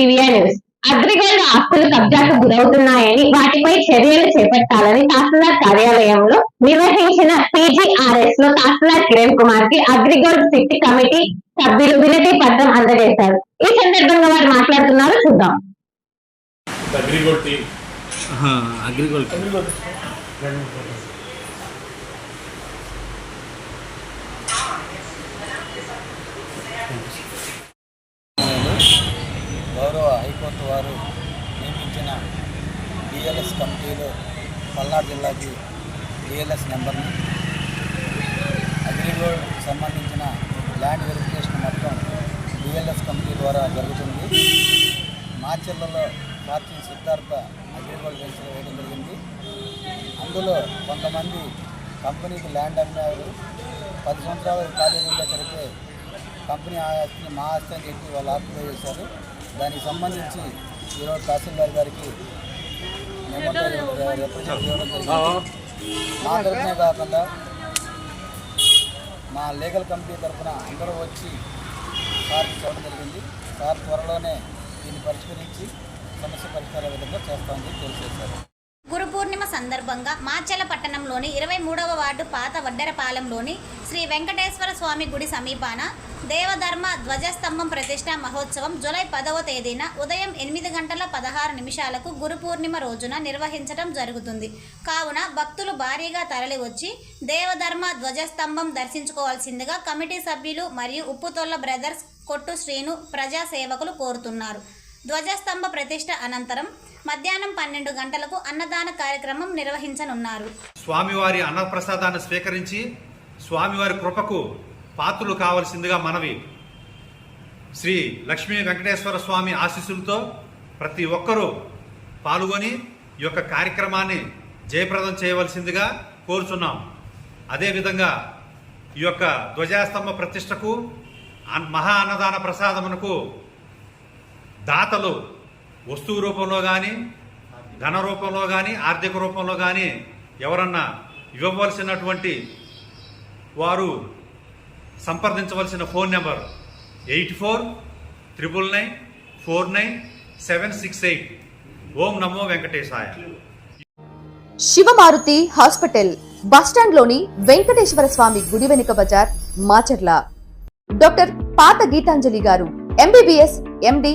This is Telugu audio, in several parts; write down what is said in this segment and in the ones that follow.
పీవీఆర్ న్యూస్ అగ్రిగోల్డ్ ఆస్తులు కబ్జాకు గురవుతున్నాయని వాటిపై చర్యలు చేపట్టాలని తహసీల్దార్ కార్యాలయంలో నిర్వహించిన పీజీఆర్ఎస్లో తహసీల్దార్ కిరణ్ కుమార్కి అగ్రిగోల్డ్ సిటీ కమిటీ సభ్యులు వినతి పత్రం అందజేశారు. ఈ సందర్భంగా వారు మాట్లాడుతున్నారు చూద్దాం. అగ్రిగోల్డ్ డిఎల్ఎస్ కమిటీలో పల్నాడు జిల్లాకి డిఎల్ఎస్ నెంబర్ని. అగ్రిగోల్డ్ సంబంధించిన ల్యాండ్ వెరిఫికేషన్ మొత్తం డిఎల్ఎస్ కమిటీ ద్వారా జరుగుతుంది. మార్చిల్లో పార్టీ సిద్ధార్థ అగ్రిగోల్డ్ వెంచర్ వేయడం జరిగింది. అందులో కొంతమంది కంపెనీకి ల్యాండ్ అమ్మారు పది సంవత్సరాలు కాలేజీలో జరిపే కంపెనీ ఆ ఆస్తిని మా ఆస్తి అని చెప్పి వాళ్ళు ఆక్యుపై చేశారు. దానికి సంబంధించి ఈరోజు తహసీల్దార్ గారికి జరిగింది మా తరఫునే కాకుండా మా లీగల్ కమిటీ తరఫున అందరూ వచ్చి సార్కి చూడడం జరిగింది. సార్ త్వరలోనే దీన్ని పరిష్కరించి సమస్య పరిష్కార విధంగా చేస్తామని తెలియజేశారు. సందర్భంగా మాచెల పట్టణంలోని ఇరవై మూడవ వార్డు పాత వడ్డెరపాలెంలోని శ్రీ వెంకటేశ్వర స్వామి గుడి సమీపాన దేవధర్మ ధ్వజస్తంభం ప్రతిష్ట మహోత్సవం జూలై పదవ తేదీన ఉదయం ఎనిమిది గంటల పదహారు నిమిషాలకు గురు పూర్ణిమ రోజున నిర్వహించడం జరుగుతుంది. కావున భక్తులు భారీగా తరలివచ్చి దేవధర్మ ధ్వజస్తంభం దర్శించుకోవాల్సిందిగా కమిటీ సభ్యులు మరియు ఉప్పుతొల్ల బ్రదర్స్ కొట్టు శ్రీను ప్రజా సేవకులు కోరుతున్నారు. ధ్వజస్తంభ ప్రతిష్ట అనంతరం మధ్యాహ్నం పన్నెండు గంటలకు అన్నదాన కార్యక్రమం నిర్వహించనున్నారు. స్వామివారి అన్నప్రసాదాన్ని స్వీకరించి స్వామివారి కృపకు పాత్రులు కావలసిందిగా మనవి. శ్రీ లక్ష్మీ వెంకటేశ్వర స్వామి ఆశీస్సులతో ప్రతి ఒక్కరూ పాల్గొని ఈ యొక్క కార్యక్రమాన్ని జయప్రదం చేయవలసిందిగా కోరుచున్నాం. అదేవిధంగా ఈ యొక్క ధ్వజాస్తంభ ప్రతిష్టకు అన్- మహా అన్నదాన ప్రసాదమునకు దాతలు వస్తువు రూపంలో కానీ ధన రూపంలో కానీ ఆర్థిక రూపంలో కానీ ఎవరన్నా ఇవ్వవలసినటువంటి వారు సంప్రదించవలసిన phone number eight four triple nine four nine seven six eight. ఓం నమో వెంకటేశాయ. శివమారుతి హాస్పిటల్ బస్టాండ్లోని వెంకటేశ్వర స్వామి గుడి వెనుక బజార్ మాచర్ల. డాక్టర్ పాత గీతాంజలి గారు ఎంబీబీఎస్ ఎండి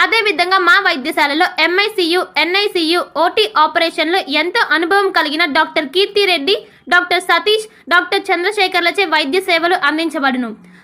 అదేవిధంగా మా వైద్యశాలలో ఎంఐసియు ఎన్ఐసియు ఓటీ ఆపరేషన్లో ఎంతో అనుభవం కలిగిన doctor Keerthi Reddy doctor Satish doctor చంద్రశేఖర్లచే వైద్య సేవలు అందించబడును.